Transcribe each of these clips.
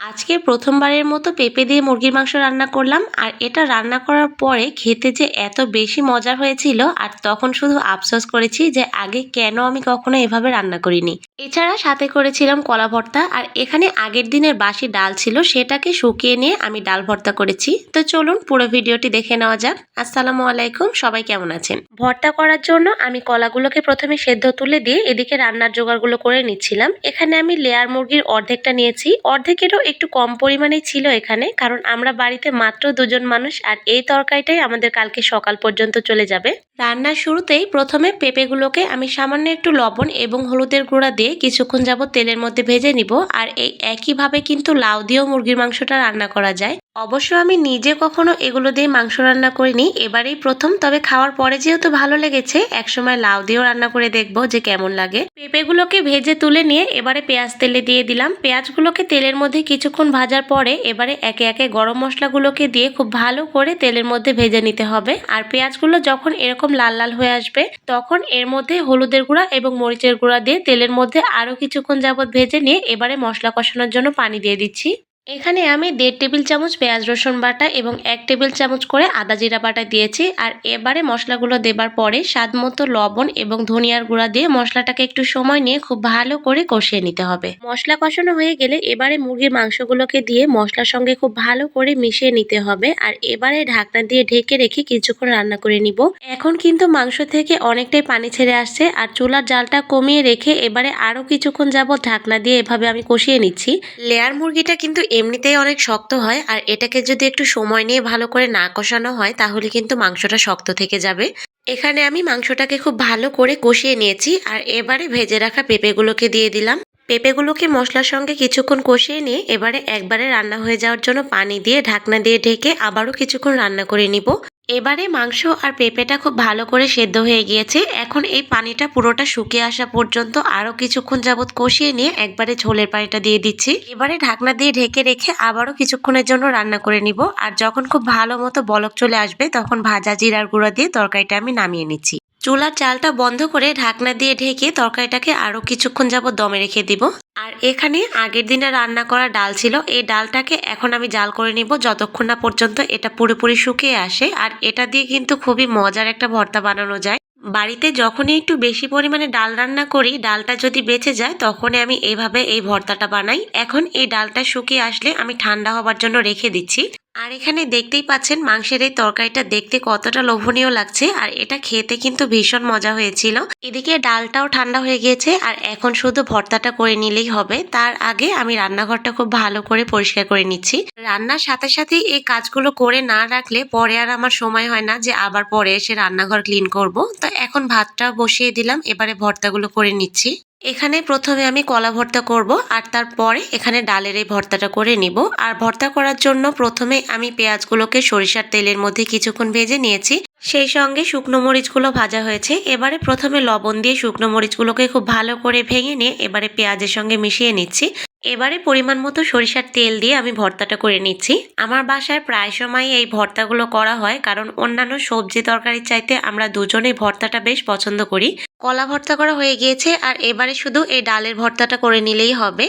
আজকে প্রথমবারের মতো পেঁপে দিয়ে মুরগির মাংস রান্না করলাম, আর এটা রান্না করার পরে খেতে যে এত বেশি মজা হয়েছিল, আর তখন শুধু আফসোস করেছি যে আগে কেন আমি কখনো এভাবে রান্না করিনি। এছাড়া সাথে করেছিলাম কলা ভর্তা আর এখানে আগের দিনের বাসি ডাল ছিল সেটাকে শুকিয়ে নিয়ে আমি ডাল ভর্তা করেছি। তো চলুন পুরো ভিডিওটি দেখে নেওয়া যাক। আসসালামু আলাইকুম, সবাই কেমন আছেন? ভর্তা করার জন্য আমি কলাগুলোকে প্রথমে সেদ্ধ তুলে দিয়ে এদিকে রান্নার জোগাড়গুলো করে নিচ্ছিলাম। এখানে আমি লেয়ার মুরগির অর্ধেকটা নিয়েছি। অর্ধেকেরও একটু কম পরিমাণেই ছিল এখানে, কারণ আমরা বাড়িতে মাত্র দুজন মানুষ আর এই তরকারিটাই আমাদের কালকে সকাল পর্যন্ত চলে যাবে। রান্নার শুরুতেই প্রথমে পেঁপেগুলোকে আমি সামান্য একটু লবণ এবং হলুদের গুঁড়া দিয়ে কিছুক্ষণ যাবত তেলের মধ্যে ভেজে নিব। আর এই একইভাবে কিন্তু লাউ দিয়েও মুরগির মাংসটা রান্না করা যায়। অবশ্য আমি নিজে কখনো এগুলো দিয়ে মাংস রান্না করিনি, এবারেই প্রথম। তবে খাওয়ার পরে যেহেতু ভালো লেগেছে, একসময় লাউ দিয়েও রান্না করে দেখব যে কেমন লাগে। পেঁপেগুলোকে ভেজে তুলে নিয়ে এবারে পেঁয়াজ তেলে দিয়ে দিলাম। পেঁয়াজগুলোকে তেলের মধ্যে কিছুক্ষণ ভাজার পরে এবারে একে একে গরম মশলাগুলোকে দিয়ে খুব ভালো করে তেলের মধ্যে ভেজে নিতে হবে। আর পেঁয়াজগুলো যখন এরকম লাল লাল হয়ে আসবে, তখন এর মধ্যে হলুদের গুঁড়া এবং মরিচের গুঁড়া দিয়ে তেলের মধ্যে আরও কিছুক্ষণ যাবত ভেজে নিয়ে এবারে মশলা কষানোর জন্য পানি দিয়ে দিচ্ছি। এখানে আমি দেড় টেবিল চামচ পেঁয়াজ, রসুন বাটা এবং এক টেবিল চামচ করে আদা জিরা বাটা দিয়েছি। আর এবারে মশলাগুলো দেবার পরে স্বাদ মতো লবণ এবং ধনিয়ার গুঁড়া দিয়ে মশলাটাকে একটু সময় নিয়ে খুব ভালো করে কষিয়ে নিতে হবে। মশলা কষানো হয়ে গেলে এবারে মুরগির মাংসগুলোকে দিয়ে মশলার সঙ্গে খুব ভালো করে মিশিয়ে নিতে হবে। আর এবারে ঢাকনা দিয়ে ঢেকে রেখে কিছুক্ষণ রান্না করে নিব। এখন কিন্তু মাংস থেকে অনেকটাই পানি ছেড়ে আসছে আর চুলার জালটা কমিয়ে রেখে এবারে আরও কিছুক্ষণ যাবত ঢাকনা দিয়ে এভাবে আমি কষিয়ে নিচ্ছি। লেয়ার মুরগিটা কিন্তু এমনিতেই অনেক শক্ত হয়, আর এটাকে যদি একটু সময় নিয়ে ভালো করে না কষানো হয়, তাহলে কিন্তু মাংসটা শক্ত থেকে যাবে। এখানে আমি মাংসটাকে খুব ভালো করে কষিয়ে নিয়েছি, আর এবারে ভেজে রাখা পেঁপেগুলোকে দিয়ে দিলাম। পেঁপেগুলোকে মশলার সঙ্গে কিছুক্ষণ কষিয়ে নিয়ে এবারে একবারে রান্না হয়ে যাওয়ার জন্য পানি দিয়ে ঢাকনা দিয়ে ঢেকে আবারও কিছুক্ষণ রান্না করে নিব। এবারে মাংস আর পেঁপেটা খুব ভালো করে সেদ্ধ হয়ে গিয়েছে। এখন এই পানিটা পুরোটা শুকিয়ে আসা পর্যন্ত আরও কিছুক্ষণ যাবৎ কষিয়ে নিয়ে একবারে ঝোলের পানিটা দিয়ে দিচ্ছি। এবারে ঢাকনা দিয়ে ঢেকে রেখে আবারও কিছুক্ষণের জন্য রান্না করে নিব। আর যখন খুব ভালো মতো বলক চলে আসবে, তখন ভাজা জিরার গুঁড়া দিয়ে তরকারিটা আমি নামিয়ে নিচ্ছি। চুলার চালটা বন্ধ করে ঢাকনা দিয়ে ঢেকে তরকারিটাকে আরও কিছুক্ষণ যাবত দমে রেখে দিব। আর এখানে আগের দিনে রান্না করা ডাল ছিল, এই ডালটাকে এখন আমি জাল করে নিব যতক্ষণ না পর্যন্ত এটা পুরোপুরি শুকিয়ে আসে। আর এটা দিয়ে কিন্তু খুবই মজার একটা ভর্তা বানানো যায়। বাড়িতে যখনই একটু বেশি পরিমাণে ডাল রান্না করি, ডালটা যদি বেঁচে যায় তখনই আমি এইভাবে এই ভর্তাটা বানাই। এখন এই ডালটা শুকিয়ে আসলে আমি ঠান্ডা হবার জন্য রেখে দিচ্ছি। আর এখানে দেখতেই পাচ্ছেন মাংসের এই তরকারিটা দেখতে কতটা লোভনীয় লাগছে, আর এটা খেতে কিন্তু ভীষণ মজা হয়েছিল। এদিকে ডালটাও ঠান্ডা হয়ে গিয়েছে আর এখন শুধু ভর্তাটা করে নিলেই হবে। তার আগে আমি রান্নাঘরটা খুব ভালো করে পরিষ্কার করে নিচ্ছি। রান্নার সাথে সাথে এই কাজগুলো করে না রাখলে পরে আর আমার সময় হয় না যে আবার পরে এসে রান্নাঘর ক্লিন করব। তো এখন ভাতটা বসিয়ে দিলাম, এবারে ভর্তাগুলো করে নিচ্ছি। এখানে প্রথমে আমি কলা ভর্তা করব আর তারপরে এখানে ডালের এই ভর্তাটা করে নিব। আর ভর্তা করার জন্য প্রথমে আমি পেঁয়াজগুলোকে সরিষার তেলের মধ্যে কিছুক্ষণ ভেজে নিয়েছি। সেই সঙ্গে শুকনো মরিচগুলো ভাজা হয়েছে। এবারে প্রথমে লবণ দিয়ে শুকনো মরিচগুলোকে খুব ভালো করে ভেঙে নিয়ে এবারে পেঁয়াজের সঙ্গে মিশিয়ে নিচ্ছি। এবারে পরিমাণ মতো সরিষার তেল দিয়ে আমি ভর্তাটা করে নিচ্ছি। আমার বাসায় প্রায় সময় এই ভর্তাগুলো করা হয়, কারণ অন্যান্য সবজি তরকারির চাইতে আমরা দুজনেই ভর্তাটা বেশ পছন্দ করি। কলা ভর্তা করা হয়ে গিয়েছে, আর এবারে শুধু এই ডালের ভর্তাটা করে নিলেই হবে।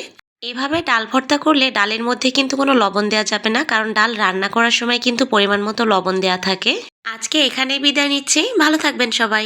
এভাবে ডাল ভর্তা করলে ডালের মধ্যে কিন্তু কোনো লবণ দেওয়া যাবে না, কারণ ডাল রান্না করার সময় কিন্তু পরিমাণ মতো লবণ দেওয়া থাকে। আজকে এখানেই বিদায় নিচ্ছি, ভালো থাকবেন সবাই।